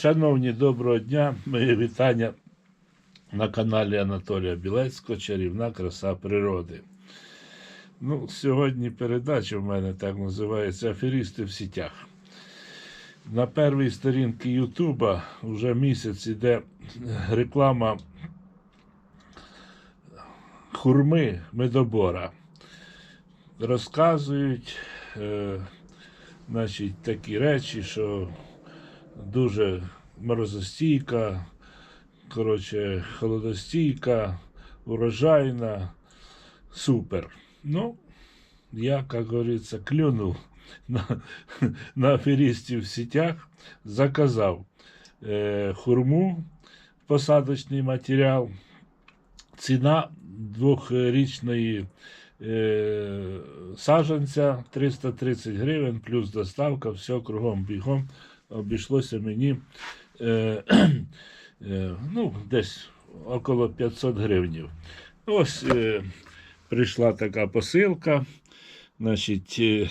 Шановні, доброго дня. Мої вітання на каналі Анатолія Білецького Чарівна краса природи. Ну, сьогодні передача в мене так називається Аферісти в сітях. На першій сторінці Ютуба вже місяць іде реклама хурми медобора. Розказують е, значить, такі речі, що дуже морозостійка, коротше, холодостійка, урожайна, супер. Ну, я, как говорится, клюнув на, на аферистів в сетях, заказав е, хурму, посадочний матеріал. Ціна двохрічної е, саджанця 330 гривень, плюс доставка, все кругом бігом обійшлося мені е, е, ну, десь около 500 гривень. Ось е, прийшла така посилка. Значить, е,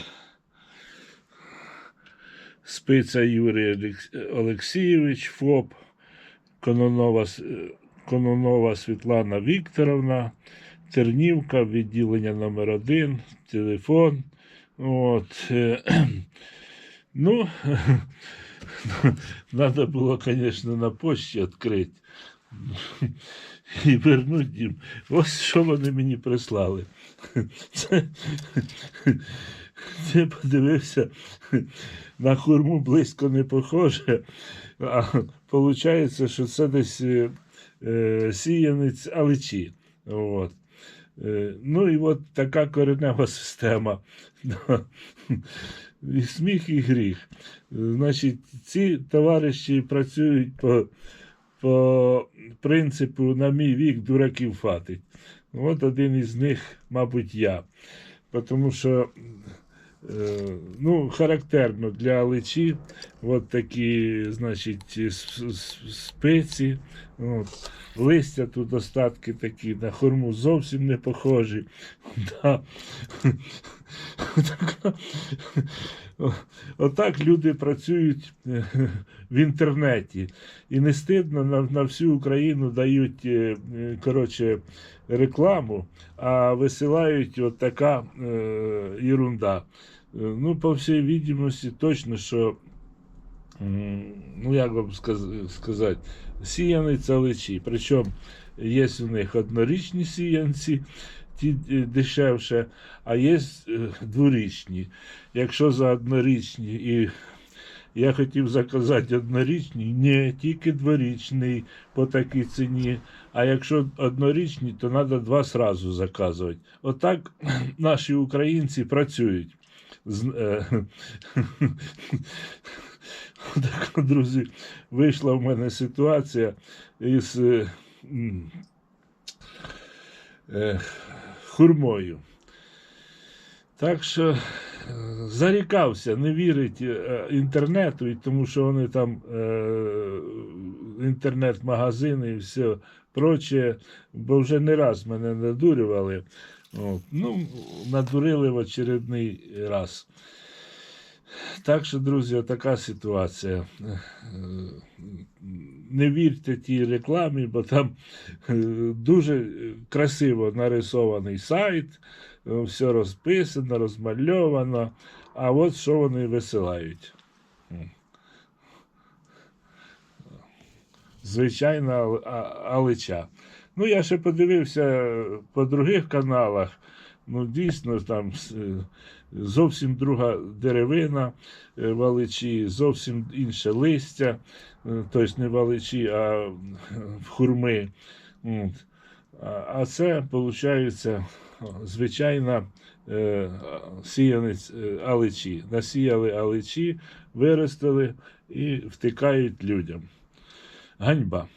спиця Юрій Олексійович, ФОП, Кононова, е, Кононова Світлана Вікторовна, Тернівка, відділення номер 1 телефон. От, е, ну, Надо було, звісно, на почті відкрити і вернути їм. Ось що вони мені прислали. Це подивився, на хурму близько не похоже, а виходить, що це десь е, е, сіянець аличі. От. Е, Ну і от така коренева система. І сміх, і гріх. Значить, ці товариші працюють по, по принципу на мій вік дураків фатить. От один із них, мабуть, я. Тому що е, ну, характерно для личі от такі, значить, с- с- спиці. От. Листя тут остатки такі, на хурму зовсім не похожі. Отак люди працюють е, в інтернеті. І не стидно на, всю Україну дають е, коротше, рекламу, а висилають от така е, ерунда. Ну, по всій відомості, точно, що, ну як вам сказати, сіяниця личі. Причому є у них однорічні сіянці, ті е, дешевше, а є е, дворічні. Якщо за однорічні і я хотів заказати однорічний, ні, тільки дворічний по такій ціні. А якщо однорічні, то треба два сразу заказувати. Отак наші українці працюють. Е, друзі, вийшла в мене ситуація із е, е, хурмою. Так що е, зарікався, не вірить інтернету, і тому що вони там інтернет-магазини і все проче, бо вже не раз мене надурювали. От. Ну, надурили в очередний раз. Так що, друзі, така ситуація. Е, Не вірте тій рекламі, бо там е, дуже красиво нарисований сайт, е, все розписано, розмальовано. А от що вони висилають. Звичайна алича. Ну, я ще подивився по других каналах. Ну, дійсно, там е, зовсім друга деревина е, валичі, зовсім інше листя, е, тобто не валичі, а хурми. А- це, виходить, звичайна сіянець аличі. Насіяли аличі, виростили і втикають людям. Ганьба.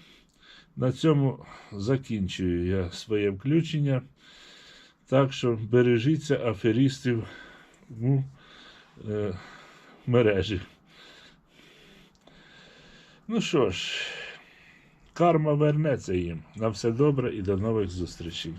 На цьому закінчую я своє включення. Так що бережіться аферістів у е, мережі. Ну що ж, карма вернеться їм. На все добре і до нових зустрічей.